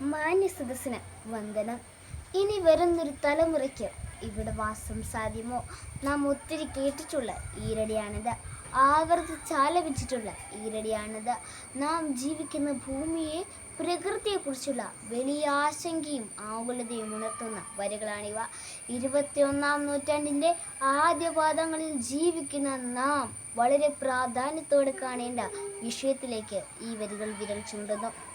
മാന്യ സദസ്സിന് വന്ദനം. ഇനി വരുന്നൊരു തലമുറയ്ക്ക് ഇവിടെ വാസം സാധ്യമോ? നാം ഒത്തിരി കേട്ടിട്ടുള്ള ഈരടിയാണിത്. ആവർത്തിച്ചാലപിച്ചിട്ടുള്ള ഈരടിയാണിത്. നാം ജീവിക്കുന്ന ഭൂമിയെ പ്രകൃതിയെക്കുറിച്ചുള്ള വലിയ ആശങ്കയും ആകുലതയും ഉണർത്തുന്ന വരികളാണിവ. ഇരുപത്തിയൊന്നാം നൂറ്റാണ്ടിന്റെ ആദ്യപാദങ്ങളിൽ ജീവിക്കുന്ന നാം വളരെ പ്രാധാന്യത്തോടെ കാണേണ്ട വിഷയത്തിലേക്ക് ഈ വരികൾ വിരൽ ചൂണ്ടുന്നു.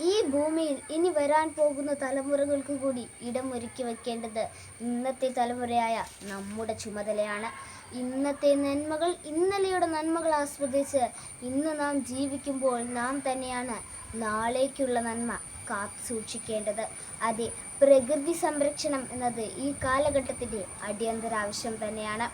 ഈ ഭൂമിയിൽ ഇനി വരാൻ പോകുന്ന തലമുറകൾക്ക് കൂടി ഇടം ഒരുക്കി വെക്കേണ്ടത് ഇന്നത്തെ തലമുറയായ നമ്മുടെ ചുമതലയാണ്. ഇന്നത്തെ നന്മകൾ ഇന്നലെയുടെ നന്മകൾ ആസ്വദിച്ച് ഇന്ന് നാം ജീവിക്കുമ്പോൾ നാം തന്നെയാണ് നാളേക്കുള്ള നന്മ കാത്തു സൂക്ഷിക്കേണ്ടത്. അതെ പ്രകൃതി സംരക്ഷണം എന്നത് ഈ കാലഘട്ടത്തിന്റെ അടിയന്തര ആവശ്യം തന്നെയാണ്.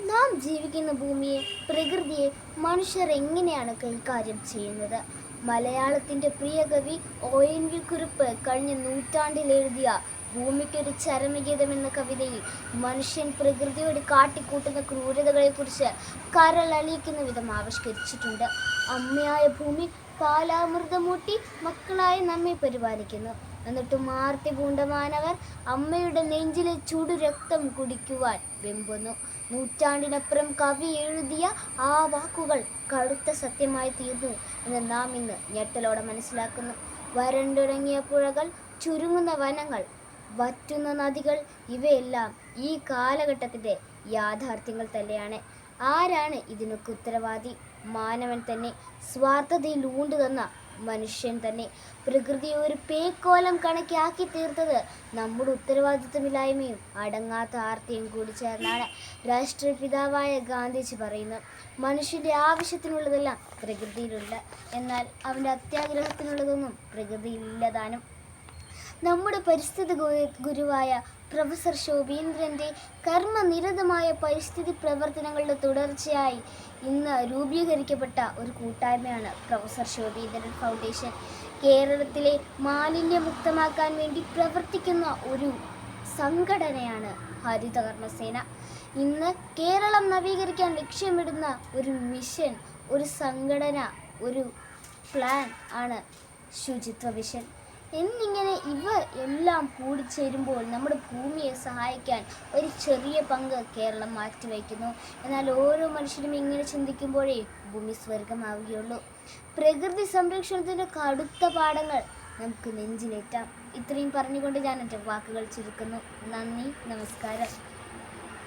നാം ജീവിക്കുന്ന ഭൂമിയെ പ്രകൃതിയെ മനുഷ്യർ എങ്ങനെയാണ് കൈകാര്യം ചെയ്യുന്നത്? മലയാളത്തിന്റെ പ്രിയ കവി ഒ എൻ വി കുറിപ്പ് കഴിഞ്ഞ നൂറ്റാണ്ടിൽ എഴുതിയ ഭൂമിക്കൊരു ചരമഗീതം എന്ന കവിതയിൽ മനുഷ്യൻ പ്രകൃതിയോട് കാട്ടിക്കൂട്ടുന്ന ക്രൂരതകളെക്കുറിച്ച് കരളലിയിക്കുന്ന വിധം ആവിഷ്കരിച്ചിട്ടുണ്ട്. അമ്മയായ ഭൂമി പാലാമൃതമൂട്ടി മക്കളായ നമ്മെ പരിപാലിക്കുന്നു. എന്നിട്ട് മാർത്തി പൂണ്ടമാനവർ അമ്മയുടെ നെഞ്ചിലെ ചുടു രക്തം കുടിക്കുവാൻ വെമ്പുന്നു. നൂറ്റാണ്ടിനപ്പുറം കവി എഴുതിയ ആ വാക്കുകൾ കടുത്ത സത്യമായി തീർന്നു എന്ന് നാം ഇന്ന് ഞെട്ടലോടെ മനസ്സിലാക്കുന്നു. വരണ്ടുടങ്ങിയ പുഴകൾ ചുരുങ്ങുന്ന വനങ്ങൾ വറ്റുന്ന നദികൾ ഇവയെല്ലാം ഈ കാലഘട്ടത്തിന്റെ യാഥാർത്ഥ്യങ്ങൾ തന്നെയാണ്. ആരാണ് ഇതിനൊക്കെ ഉത്തരവാദി? മാനവൻ തന്നെ സ്വാർത്ഥതയിൽ ഊണ്ടു തന്ന മനുഷ്യൻ തന്നെ പ്രകൃതിയെ ഒരു പേക്കോലം കണക്കാക്കി തീർത്തത് നമ്മുടെ ഉത്തരവാദിത്വമില്ലായ്മയും അടങ്ങാത്ത ആർത്തിയും കൂടി ചേർന്നാണ് രാഷ്ട്രപിതാവായ ഗാന്ധിജി പറയുന്നത്. മനുഷ്യന്റെ ആവശ്യത്തിനുള്ളതെല്ലാം പ്രകൃതിയിലുണ്ട് എന്നാൽ അവന്റെ അത്യാഗ്രഹത്തിനുള്ളതൊന്നും പ്രകൃതിയിലില്ലതാനും നമ്മുടെ പരിസ്ഥിതി ഗുരുവായ പ്രൊഫസർ ശോഭീന്ദ്രന്റെ കർമ്മനിരതമായ പരിസ്ഥിതി പ്രവർത്തനങ്ങളുടെ തുടർച്ചയായി ഇന്ന് രൂപീകരിക്കപ്പെട്ട ഒരു കൂട്ടായ്മയാണ് പ്രൊഫസർ ശോഭീന്ദ്രൻ ഫൗണ്ടേഷൻ. കേരളത്തിലെ മാലിന്യമുക്തമാക്കാൻ വേണ്ടി പ്രവർത്തിക്കുന്ന ഒരു സംഘടനയാണ് ഹരിതകർമ്മസേന. ഇന്ന് കേരളം നവീകരിക്കാൻ ലക്ഷ്യമിടുന്ന ഒരു മിഷൻ ഒരു സംഘടന ഒരു പ്ലാൻ ആണ് ശുചിത്വ മിഷൻ. എന്നിങ്ങനെ ഇവ എല്ലാം കൂടി കൂടിച്ചേരുമ്പോൾ നമ്മുടെ ഭൂമിയെ സഹായിക്കാൻ ഒരു ചെറിയ പങ്ക് കേരളം മാറ്റിവെക്കുന്നു. എന്നാൽ ഓരോ മനുഷ്യരും ഇങ്ങനെ ചിന്തിക്കുമ്പോഴേ ഭൂമി സ്വർഗമാവുകയുള്ളൂ പ്രകൃതി സംരക്ഷണത്തിന്റെ കടുത്ത പാഠങ്ങൾ നമുക്ക് നെഞ്ചിലേറ്റാം. ഇത്രയും പറഞ്ഞുകൊണ്ട് ഞാൻ എന്റെ വാക്കുകൾ ചുരുക്കുന്നു. നന്ദി നമസ്കാരം.